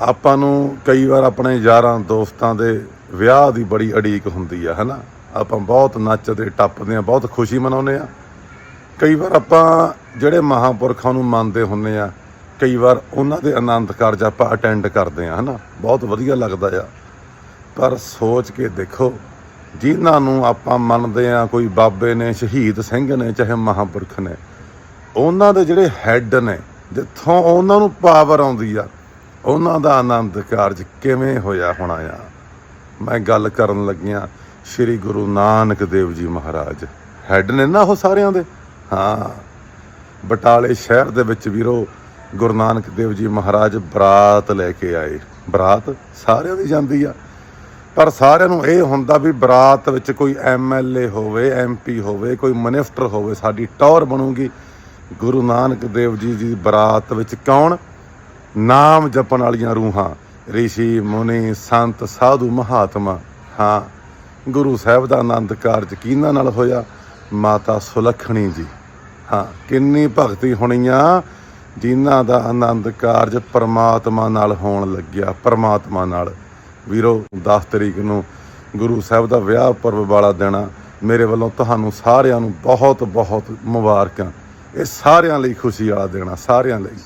ਆਪਾਂ ਨੂੰ ਕਈ ਵਾਰ ਆਪਣੇ ਯਾਰਾਂ, ਦੋਸਤਾਂ ਦੇ ਵਿਆਹ ਦੀ ਬੜੀ ਅੜੀਕ ਹੁੰਦੀ ਆ, ਹਨਾ? ਆਪਾਂ ਬਹੁਤ ਨੱਚਦੇ ਟੱਪਦੇ ਆ, ਬਹੁਤ ਖੁਸ਼ੀ ਮਨਾਉਂਦੇ ਆ। ਕਈ ਵਾਰ ਆਪਾਂ ਜਿਹੜੇ ਮਹਾਪੁਰਖਾਂ ਨੂੰ ਮੰਨਦੇ ਹੁੰਨੇ ਆ, ਕਈ ਵਾਰ ਉਹਨਾਂ ਦੇ ਆਨੰਦ ਕਾਰਜ ਆਪਾਂ ਅਟੈਂਡ ਕਰਦੇ ਆ, ਹਨਾ? ਬਹੁਤ ਵਧੀਆ ਲੱਗਦਾ ਆ। ਪਰ ਸੋਚ ਕੇ ਦੇਖੋ, ਜਿਨ੍ਹਾਂ ਨੂੰ ਆਪਾਂ ਮੰਨਦੇ ਆ, ਕੋਈ ਬਾਬੇ ਨੇ, ਸ਼ਹੀਦ ਸਿੰਘ ਨੇ, ਚਾਹੇ ਮਹਾਪੁਰਖ ਨੇ, ਉਹਨਾਂ ਦੇ ਜਿਹੜੇ ਹੈੱਡ ਨੇ, ਜਿੱਥੋਂ ਉਹਨਾਂ ਨੂੰ ਪਾਵਰ ਆਉਂਦੀ ਆ ਉਹਨਾਂ ਦਾ ਆਨੰਦ ਕਾਰਜ ਕਿਵੇਂ ਹੋਇਆ ਹੋਣਾ ਆ ਮੈਂ ਗੱਲ ਕਰਨ ਲੱਗਿਆ, ਸ੍ਰੀ ਗੁਰੂ ਨਾਨਕ ਦੇਵ ਜੀ ਮਹਾਰਾਜ। ਹੈੱਡ ਨੇ ਨਾ ਉਹ ਸਾਰਿਆਂ ਦੇ? ਹਾਂ। ਬਟਾਲੇ ਸ਼ਹਿਰ ਦੇ ਵਿੱਚ ਵੀਰੋ, ਗੁਰੂ ਨਾਨਕ ਦੇਵ ਜੀ ਮਹਾਰਾਜ ਬਰਾਤ ਲੈ ਕੇ ਆਏ। ਬਰਾਤ ਸਾਰਿਆਂ ਦੀ ਜਾਂਦੀ ਆ। ਪਰ ਸਾਰਿਆਂ ਨੂੰ ਇਹ ਹੁੰਦਾ ਵੀ ਬਰਾਤ ਵਿੱਚ ਕੋਈ ਐਮਐਲਏ ਹੋਵੇ ਐਮਪੀ ਹੋਵੇ, ਕੋਈ ਮਿਨਿਸਟਰ ਹੋਵੇ, ਸਾਡੀ ਟੌਰ ਬਣੂਗੀ। ਗੁਰੂ ਨਾਨਕ ਦੇਵ ਜੀ ਦੀ ਬਰਾਤ ਵਿੱਚ ਕੌਣ? ਨਾਮ ਜਪਣ ਵਾਲੀਆਂ ਰੂਹਾਂ, ਰਿਸ਼ੀ, ਮੁਨੀ, ਸੰਤ, ਸਾਧੂ, ਮਹਾਤਮਾ। ਹਾਂ, ਗੁਰੂ ਸਾਹਿਬ ਦਾ ਆਨੰਦ ਕਾਰਜ ਕਿਹਨਾਂ ਨਾਲ ਹੋਇਆ? ਮਾਤਾ ਸੁਲੱਖਣੀ ਜੀ। ਹਾਂ, ਕਿੰਨੀ ਭਗਤੀ ਹੋਣੀਆਂ, ਜਿਨ੍ਹਾਂ ਦਾ ਆਨੰਦ ਕਾਰਜ ਪਰਮਾਤਮਾ ਨਾਲ ਹੋਣ ਲੱਗਿਆ, ਪਰਮਾਤਮਾ ਨਾਲ। ਵੀਰੋ 10 ਤਰੀਕ ਨੂੰ ਗੁਰੂ ਸਾਹਿਬ ਦਾ ਵਿਆਹ ਪਰਬ ਵਾਲਾ ਦਿਨ ਆ। ਮੇਰੇ ਵੱਲੋਂ ਤੁਹਾਨੂੰ ਸਾਰਿਆਂ ਨੂੰ ਬਹੁਤ ਬਹੁਤ ਮੁਬਾਰਕਾਂ। ਇਹ ਸਾਰਿਆਂ ਲਈ ਖੁਸ਼ੀ ਵਾਲਾ ਦਿਨ ਆ, ਸਾਰਿਆਂ ਲਈ।